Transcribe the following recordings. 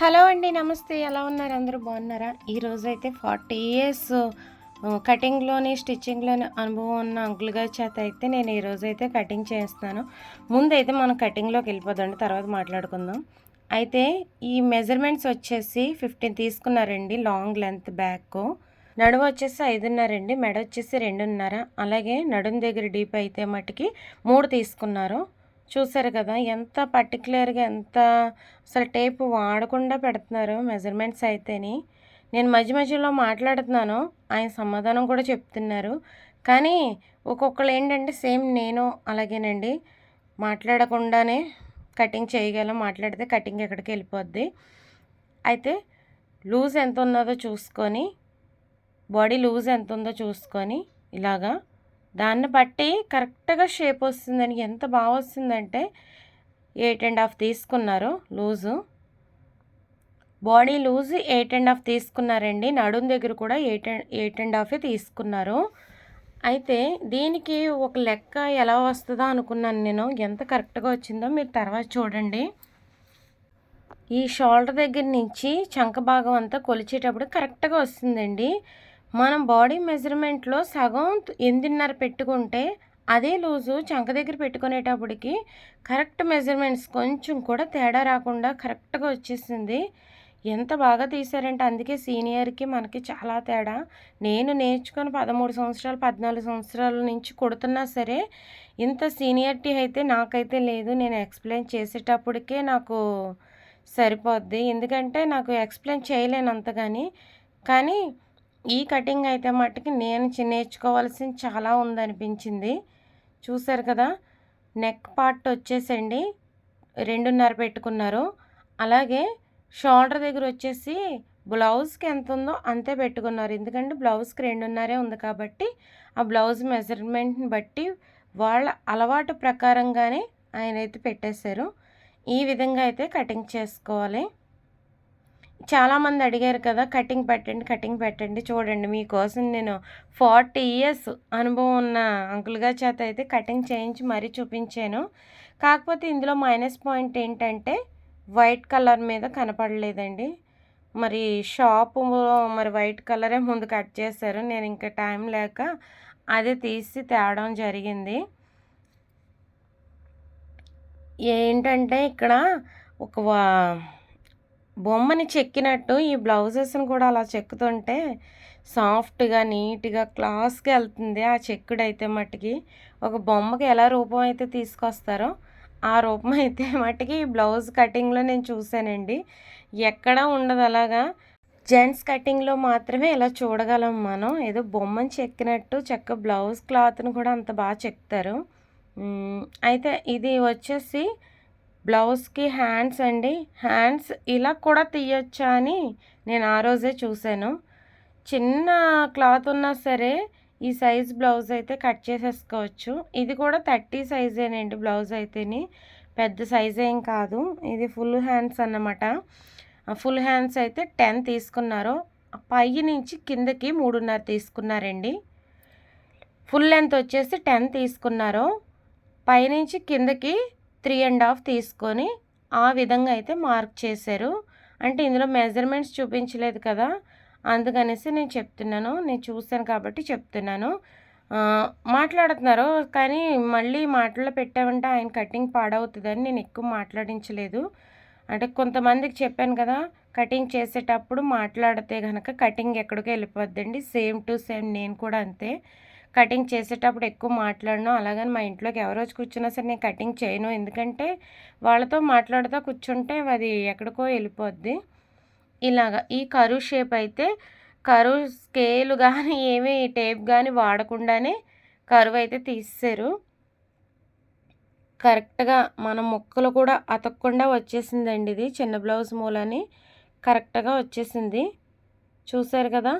Hello అండి నమస్తే. ఎలా ఉన్నారు? అందరూ బాగున్నారా? ఈరోజు అయితే ఫార్టీ ఇయర్స్ కటింగ్లోని స్టిచ్చింగ్లోని అనుభవం ఉన్న అంకుల్ గారి చేత అయితే నేను ఈరోజు అయితే కటింగ్ చేస్తున్నాను. ముందైతే మనం కటింగ్లోకి వెళ్ళిపోదండి తర్వాత మాట్లాడుకుందాం. అయితే ఈ మెజర్మెంట్స్ వచ్చేసి ఫిఫ్టీన్ తీసుకున్నారండి లాంగ్ లెంత్ బ్యాక్. నడుము వచ్చేసి ఐదున్నర అండి మెడ వచ్చేసి రెండున్నర. అలాగే నడుం దగ్గర డీప్ అయితే మట్టుకి మూడు తీసుకున్నారు. చూసారు కదా ఎంత పర్టికులర్గా ఎంత అసలు టేప్ వాడకుండా పెడుతున్నారు మెజర్మెంట్స్ అయితేని. నేను మధ్య మధ్యలో మాట్లాడుతున్నాను ఆయన సమాధానం కూడా చెప్తున్నారు. కానీ ఒక్కొక్కరు ఏంటంటే సేమ్ నేను అలాగేనండి. మాట్లాడకుండానే కటింగ్ చేయగలం మాట్లాడితే కటింగ్ ఎక్కడికి వెళ్ళిపోద్ది. అయితే లూజ్ ఎంత ఉన్నదో చూసుకొని బాడీ లూజ్ ఎంత ఉందో చూసుకొని ఇలాగా దాన్ని బట్టి కరెక్ట్గా షేప్ వస్తుందని ఎంత బాగా వస్తుందంటే ఎయిట్ అండ్ హాఫ్ తీసుకున్నారు loose. Body loose eight and half తీసుకున్నారండి. నడుం దగ్గర కూడా ఎయిట్ ఎయిట్ అండ్ హాఫే తీసుకున్నారు. అయితే దీనికి ఒక లెక్క ఎలా వస్తుందో అనుకున్నాను నేను. ఎంత కరెక్ట్గా వచ్చిందో మీరు తర్వాత చూడండి. ఈ షోల్డర్ దగ్గర నుంచి చంక భాగం అంతా కొలిచేటప్పుడు కరెక్ట్గా వస్తుందండి. మనం బాడీ మెజర్మెంట్లో సగం ఎనిమిదిన్నర పెట్టుకుంటే అదే లూజు చంక దగ్గర పెట్టుకునేటప్పటికి కరెక్ట్ మెజర్మెంట్స్ కొంచెం కూడా తేడా రాకుండా కరెక్ట్గా వచ్చేసింది. ఎంత బాగా తీశారంటే అందుకే సీనియర్కి మనకి చాలా తేడా. నేను నేర్చుకొని పదమూడు సంవత్సరాలు పద్నాలుగు సంవత్సరాల నుంచి కొడుతున్నా సరే ఇంత సీనియర్టీ అయితే నాకైతే లేదు. నేను ఎక్స్ప్లెయిన్ చేసేటప్పటికే నాకు సరిపోద్ది. ఎందుకంటే నాకు ఎక్స్ప్లెయిన్ చేయలేను అంతగాని. కానీ ఈ కటింగ్ అయితే మట్టుకి నేను నేర్చుకోవాల్సింది చాలా ఉందనిపించింది. చూసారు కదా నెక్ పార్ట్ వచ్చేసండి రెండున్నర పెట్టుకున్నారు. అలాగే షోల్డర్ దగ్గర వచ్చేసి బ్లౌజ్కి ఎంత ఉందో అంతే పెట్టుకున్నారు. ఎందుకంటే బ్లౌజ్కి రెండున్నరే ఉంది కాబట్టి ఆ బ్లౌజ్ మెజర్మెంట్ని బట్టి వాళ్ళ అలవాటు ప్రకారంగానే ఆయన అయితే పెట్టేశారు. ఈ విధంగా అయితే కటింగ్ చేసుకోవాలి. చాలామంది అడిగారు కదా కటింగ్ పెట్టండి కటింగ్ పెట్టండి చూడండి మీకోసం నేను ఫార్టీ ఇయర్స్ అనుభవం ఉన్న అంకుల్గా చేత అయితే కటింగ్ చేయించి మరీ చూపించాను. కాకపోతే ఇందులో మైనస్ పాయింట్ ఏంటంటే వైట్ కలర్ మీద కనపడలేదండి. మరి షాపు మరి వైట్ కలరే ముందు కట్ చేశారు. నేను ఇంకా టైం లేక అదే తీసి తేవడం జరిగింది. ఏంటంటే ఇక్కడ ఒక బొమ్మని చెక్కినట్టు ఈ బ్లౌజెస్ని కూడా అలా చెక్కుతుంటే సాఫ్ట్గా నీట్గా క్లాస్గా వెళ్తుంది ఆ చెక్కుడు అయితే మట్టుకి. ఒక బొమ్మకి ఎలా రూపం అయితే తీసుకొస్తారో ఆ రూపం అయితే మట్టుకి ఈ బ్లౌజ్ కటింగ్లో నేను చూశానండి. ఎక్కడా ఉండదు అలాగా. జెంట్స్ కటింగ్లో మాత్రమే ఇలా చూడగలం మనం. ఏదో బొమ్మని చెక్కినట్టు చెక్క బ్లౌజ్ క్లాత్ని కూడా అంత బాగా చెక్తారు. అయితే ఇది వచ్చేసి బ్లౌజ్కి హ్యాండ్స్ అండి. హ్యాండ్స్ ఇలా కూడా తీయొచ్చా అని నేను ఆ రోజే చూశాను. చిన్న క్లాత్ ఉన్నా సరే ఈ సైజ్ బ్లౌజ్ అయితే కట్ చేసేసుకోవచ్చు. ఇది కూడా థర్టీ సైజేనండి బ్లౌజ్ అయితేని. పెద్ద సైజ్ ఏం కాదు. ఇది ఫుల్ హ్యాండ్స్ అన్నమాట. ఫుల్ హ్యాండ్స్ అయితే టెన్ తీసుకున్నారు. పై నుంచి కిందకి మూడున్నర తీసుకున్నారండి. ఫుల్ లెంత్ వచ్చేసి టెన్ తీసుకున్నారు. పైనుంచి కిందకి త్రీ అండ్ హాఫ్ తీసుకొని ఆ విధంగా అయితే మార్క్ చేశారు. అంటే ఇందులో మెజర్మెంట్స్ చూపించలేదు కదా అందుకనేసి నేను చెప్తున్నాను. నేను చూశాను కాబట్టి చెప్తున్నాను. మాట్లాడుతున్నారు కానీ మళ్ళీ మాటల్లో పెట్టామంటే ఆయన కటింగ్ పాడవుతుందని నేను ఎక్కువ మాట్లాడించలేదు. అంటే కొంతమందికి చెప్పాను కదా కటింగ్ చేసేటప్పుడు మాట్లాడితే కనుక కటింగ్ ఎక్కడికో వెళ్ళిపోద్దండి. సేమ్ టు సేమ్ నేను కూడా అంతే. కటింగ్ చేసేటప్పుడు ఎక్కువ మాట్లాడను. అలాగని మా ఇంట్లోకి ఎవరు వచ్చి కూర్చున్నా సరే నేను కటింగ్ చేయను. ఎందుకంటే వాళ్ళతో మాట్లాడుతూ కూర్చుంటే అది ఎక్కడికో వెళ్ళిపోద్ది. ఇలాగా ఈ కరువు షేప్ అయితే కరువు స్కేల్ కానీ ఏమీ టేప్ కానీ వాడకుండానే కరువు అయితే తీసారు కరెక్ట్గా మన మొక్కలు కూడా అతకకుండా వచ్చేసిందండి ఇది. చిన్న బ్లౌజ్ మూలని కరెక్ట్గా వచ్చేసింది. చూసారు కదా?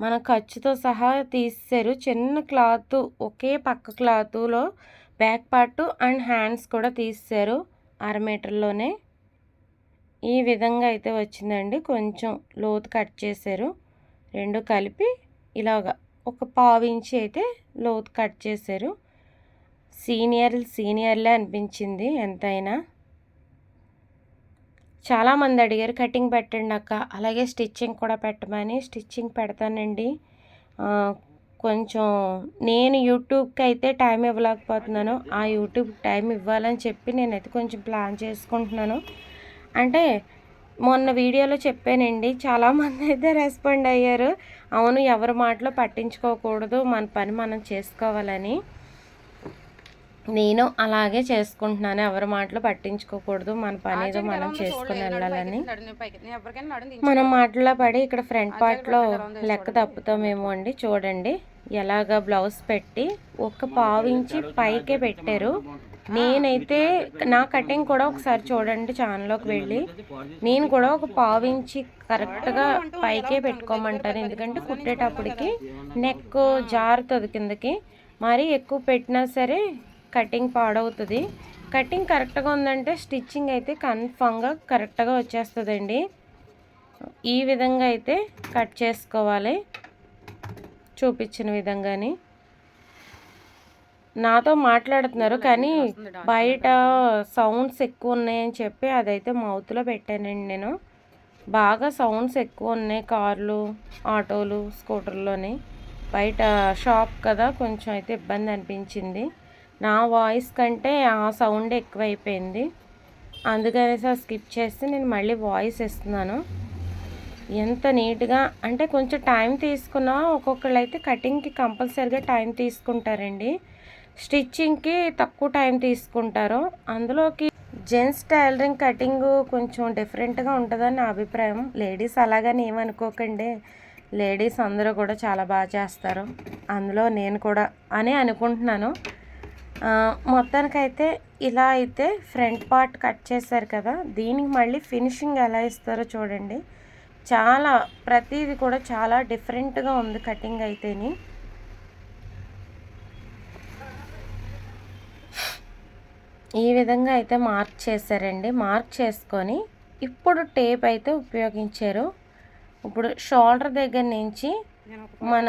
మన ఖర్చుతో సహా తీసారు చిన్న క్లాత్ ఒకే పక్క క్లాతులో బ్యాక్ పార్ట్ అండ్ హ్యాండ్స్ కూడా తీసారు అర మీటర్లోనే. ఈ విధంగా అయితే వచ్చిందండి. కొంచెం లోతు కట్ చేశారు. రెండు కలిపి ఇలాగా ఒక పావు ఇంచి అయితే లోతు కట్ చేశారు. సీనియర్ సీనియర్లే అనిపించింది ఎంతైనా. చాలామంది అడిగారు కటింగ్ పెట్టండి అక్క. అలాగే స్టిచ్చింగ్ కూడా పెట్టమని స్టిచ్చింగ్ పెడతానండి. కొంచెం నేను యూట్యూబ్కి అయితే టైం ఇవ్వలేకపోతున్నాను. ఆ యూట్యూబ్ టైం ఇవ్వాలని చెప్పి నేనైతే కొంచెం ప్లాన్ చేసుకుంటున్నాను. అంటే మొన్న వీడియోలో చెప్పానండి చాలామంది అయితే రెస్పాండ్ అయ్యారు. అవును ఎవరి మాటలో పట్టించుకోకూడదు. మన పని మనం చేసుకోవాలని. నేను అలాగే చేసుకుంటున్నాను. ఎవరి మాటలు పట్టించుకోకూడదు. మన పని ఏదో మనం చేసుకుని వెళ్ళాలని. మనం మాటల్లో పడి ఇక్కడ ఫ్రంట్ పార్ట్లో లెక్క తప్పుతామేమో అండి. చూడండి. ఎలాగ బ్లౌజ్ పెట్టి ఒక పావించి పైకే పెట్టారు. నేనైతే నా కటింగ్ కూడా ఒకసారి చూడండి ఛానల్లోకి వెళ్ళి. నేను కూడా ఒక పావించి కరెక్ట్గా పైకే పెట్టుకోమంటాను. ఎందుకంటే కుట్టేటప్పటికి నెక్ జారుతుంది కిందకి. మరి ఎక్కువ పెట్టినా సరే కటింగ్ పాడవుతుంది. కటింగ్ కరెక్ట్గా ఉందంటే స్టిచ్చింగ్ అయితే కన్ఫామ్గా కరెక్ట్గా వచ్చేస్తుందండి. ఈ విధంగా అయితే కట్ చేసుకోవాలి. చూపించిన విధంగానే. నాతో మాట్లాడుతున్నారు కానీ బయట సౌండ్స్ ఎక్కువ ఉన్నాయని చెప్పి అదైతే మౌత్లో పెట్టానండి నేను. బాగా సౌండ్స్ ఎక్కువ ఉన్నాయి కార్లు ఆటోలు స్కూటర్లోని. బయట షాప్ కదా కొంచెం అయితే ఇబ్బంది అనిపించింది. నా వాయిస్ కంటే ఆ సౌండ్ ఎక్కువైపోయింది. అందుకనేసి ఆ స్కిప్ చేసి నేను మళ్ళీ వాయిస్ ఇస్తున్నాను ఎంత నీట్గా అంటే కొంచెం టైం తీసుకున్నా ఒక్కొక్కళ్ళు అయితే కటింగ్కి కంపల్సరీగా టైం తీసుకుంటారండి. స్టిచ్చింగ్కి తక్కువ టైం తీసుకుంటారు. అందులోకి జెంట్స్ టైలరింగ్ కటింగ్ కొంచెం డిఫరెంట్గా ఉంటుందని నా అభిప్రాయం. లేడీస్ అలాగని ఏమనుకోకండి లేడీస్ అందరూ కూడా చాలా బాగా చేస్తారు. అందులో నేను కూడా అని అనుకుంటున్నాను. మొత్తానికైతే ఇలా అయితే ఫ్రంట్ పార్ట్ కట్ చేశారు కదా దీనికి మళ్ళీ ఫినిషింగ్ ఎలా ఇస్తారో చూడండి. చాలా ప్రతిదీ కూడా చాలా డిఫరెంట్గా ఉంది కటింగ్ అయితేని. ఈ విధంగా అయితే మార్క్ చేశారండి. మార్క్ చేసుకొని ఇప్పుడు టేప్ అయితే ఉపయోగించారు. ఇప్పుడు షోల్డర్ దగ్గర నుంచి మన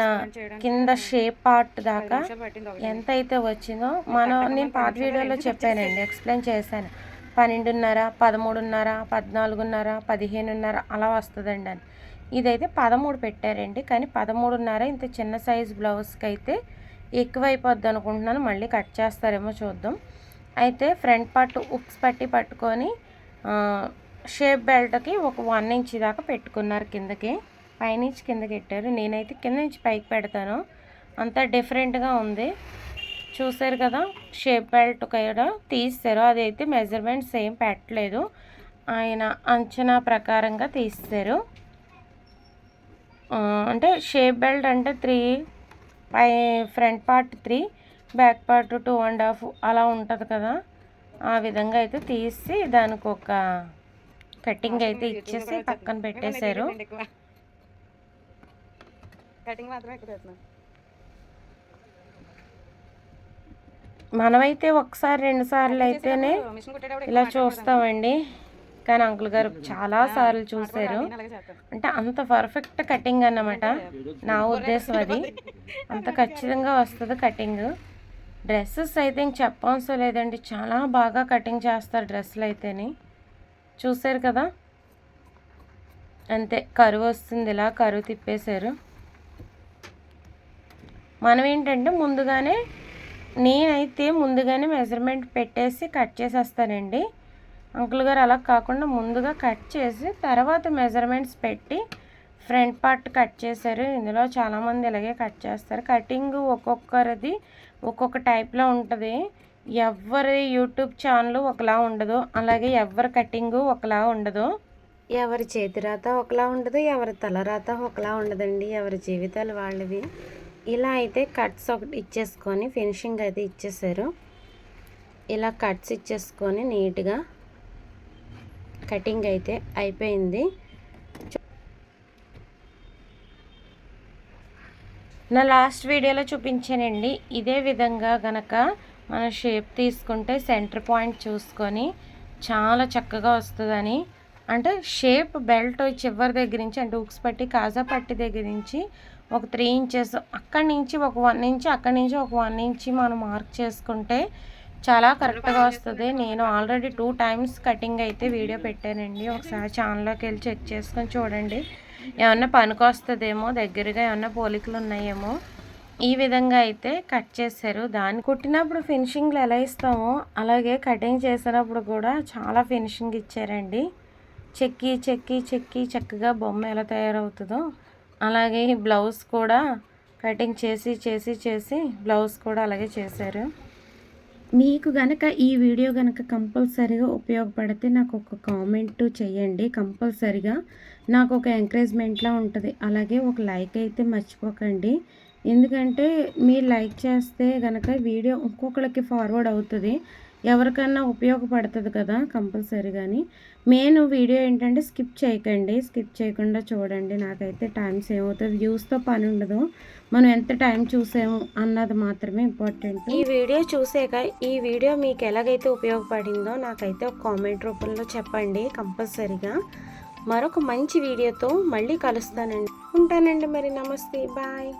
కింద షేప్ పార్ట్ దాకా ఎంత అయితే వచ్చిందో మనం నేను పాత వీడియోలో చెప్పానండి ఎక్స్ప్లెయిన్ చేశాను. పన్నెండున్నర పదమూడున్నర పద్నాలుగున్నర పదిహేనున్నర అలా వస్తుందండి అని. ఇదైతే పదమూడు పెట్టారండి కానీ పదమూడున్నర ఇంత చిన్న సైజ్ బ్లౌజ్కి అయితే ఎక్కువైపోద్ది అనుకుంటున్నాను. మళ్ళీ కట్ చేస్తారేమో చూద్దాం. అయితే ఫ్రంట్ పార్ట్ ఉక్స్ పట్టి పట్టుకొని షేప్ బెల్ట్కి ఒక వన్ ఇంచ్ దాకా పెట్టుకున్నారు కిందకి. పైనుంచి కిందకి పెట్టారు నేనైతే కింద నుంచి పైకి పెడతాను. అంతా డిఫరెంట్గా ఉంది. చూసారు కదా షేప్ బెల్ట్ కూడా తీస్తారు. అదైతే మెజర్మెంట్ సేమ్ పెట్టలేదు. ఆయన అంచనా ప్రకారంగా తీస్తారు. అంటే షేప్ బెల్ట్ అంటే three pi front part three back part two and half అలా ఉంటుంది కదా. ఆ విధంగా అయితే తీసి దానికి ఒక కటింగ్ అయితే ఇచ్చేసి పక్కన పెట్టేశారు. కటింగ్ ఎక్కువ మనమైతే ఒకసారి రెండు సార్లు అయితేనే ఇలా చూస్తామండి. కానీ అంకుల్ గారు చాలా సార్లు చూశారు. అంటే అంత పర్ఫెక్ట్ కటింగ్ అన్నమాట. నా ఉద్దేశం అది. అంత ఖచ్చితంగా వస్తుంది కటింగ్ డ్రెస్సెస్ అయితే ఇంక చెప్పవసరం లేదండి. చాలా బాగా కటింగ్ చేస్తారు డ్రెస్సులు అయితేని. చూసారు కదా? అంతే కరువు వస్తుంది ఇలా కరువు తిప్పేశారు. మనం ఏంటంటే ముందుగానే నేనైతే ముందుగానే మెజర్మెంట్ పెట్టేసి కట్ చేసేస్తానండి. అంకుల్ గారు అలా కాకుండా ముందుగా కట్ చేసి తర్వాత మెజర్మెంట్స్ పెట్టి ఫ్రంట్ పార్ట్ కట్ చేశారు. ఇందులో చాలామంది ఇలాగే కట్ చేస్తారు. కటింగ్ ఒక్కొక్కరిది ఒక్కొక్క టైప్లో ఉంటుంది. ఎవరి యూట్యూబ్ ఛానల్ ఒకలా ఉండదు. అలాగే ఎవరి కటింగ్ ఒకలా ఉండదు. ఎవరి చేతి రాత ఒకలా ఉండదు ఎవరి తల రాత ఒకలా ఉండదండి. ఎవరి జీవితాలు వాళ్ళవి. ఇలా అయితే కట్స్ ఒకటి ఇచ్చేసుకొని ఫినిషింగ్ అయితే ఇచ్చేసారు. ఇలా కట్స్ ఇచ్చేసుకొని నీట్గా కటింగ్ అయితే అయిపోయింది. నా లాస్ట్ వీడియోలో చూపించానండి. ఇదే విధంగా గనక మన షేప్ తీసుకుంటే సెంటర్ పాయింట్ చూసుకొని చాలా చక్కగా వస్తుందని. అంటే షేప్ బెల్ట్ చివరి దగ్గర నుంచి అంటే ఉక్స్ పట్టి కాజా పట్టి దగ్గర నుంచి ఒక త్రీ ఇంచెస్ అక్కడి నుంచి ఒక వన్ ఇంచ్ అక్కడి నుంచి ఒక వన్ ఇంచ్ మనం మార్క్ చేసుకుంటే చాలా కరెక్ట్గా వస్తుంది. నేను ఆల్రెడీ టూ టైమ్స్ కటింగ్ అయితే వీడియో పెట్టానండి. ఒకసారి ఛానల్లోకి వెళ్ళి చెక్ చేసుకొని చూడండి. ఏమన్నా పనికి వస్తుందేమో దగ్గరగా ఏమన్నా పోలికలు ఉన్నాయేమో. ఈ విధంగా అయితే కట్ చేశారు. దాన్ని కుట్టినప్పుడు ఫినిషింగ్లు ఎలా ఇస్తామో అలాగే కటింగ్ చేసినప్పుడు కూడా చాలా ఫినిషింగ్ ఇచ్చారండి. చెక్కి చెక్కి చెక్కి చక్కగా బొమ్మ ఎలా తయారవుతుందో అలాగే ఈ బ్లౌజ్ కూడా కటింగ్ చేసి చేసి చేసి బ్లౌజ్ కూడా అలాగే చేశారు. మీకు గనక ఈ వీడియో గనక కంపల్సరీగా ఉపయోగపడితే నాకు ఒక కామెంట్ చేయండి కంపల్సరీగా నాకు ఒక ఎంకరేజ్మెంట్లా ఉంటుంది. అలాగే ఒక లైక్ అయితే మర్చిపోకండి. ఎందుకంటే మీరు లైక్ చేస్తే కనుక వీడియో ఇంకొకరికి ఫార్వర్డ్ అవుతుంది. ఎవరికన్నా ఉపయోగపడుతుంది కదా కంపల్సరీగాని మెయిన్ వీడియో ఏంటంటే స్కిప్ చేయకండి. స్కిప్ చేయకుండా చూడండి. నాకైతే టైం సేవ్ అవుతుంది. వ్యూస్తో పని ఉండదు. మనం ఎంత టైం చూసాము అన్నది మాత్రమే ఇంపార్టెంట్ ఈ వీడియో చూసాక ఈ వీడియో మీకు ఎలాగైతే ఉపయోగపడిందో నాకైతే ఒక కామెంట్ రూపంలో చెప్పండి కంపల్సరీగా మరొక మంచి వీడియోతో మళ్ళీ కలుస్తానండి. ఉంటానండి మరి. నమస్తే. బాయ్